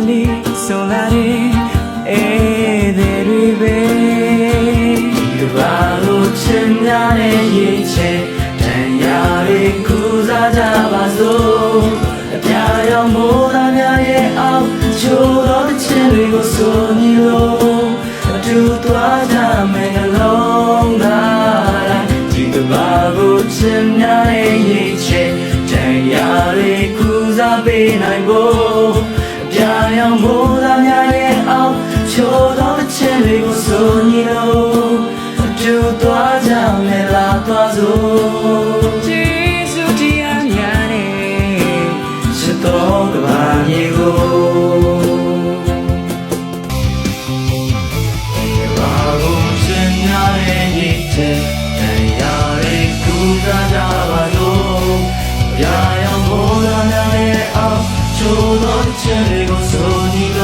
lì solare e derive Yuvalo chenare yeche Tanyare kuza jabazo Apyaya moda nyaye au Chodo de chenri go sonilo Tu tua ja mengalonga Yuvalo chenare yeche Tanyare kuza benai bo ဆိုညီတို့အတူသွားကြမယ်လားသွားစို့ကျေးဇူးတရားများနဲ့စတော်ကဘာမြေကိုဘာလို့စင်ညာရဲ့ညစ်တဲ့တရားရဲ့ကူတာကြပါလို့ရာရောဘောရနာရဲ့အောင်ချိုးတော့ချင်ကိုဆိုညီတို့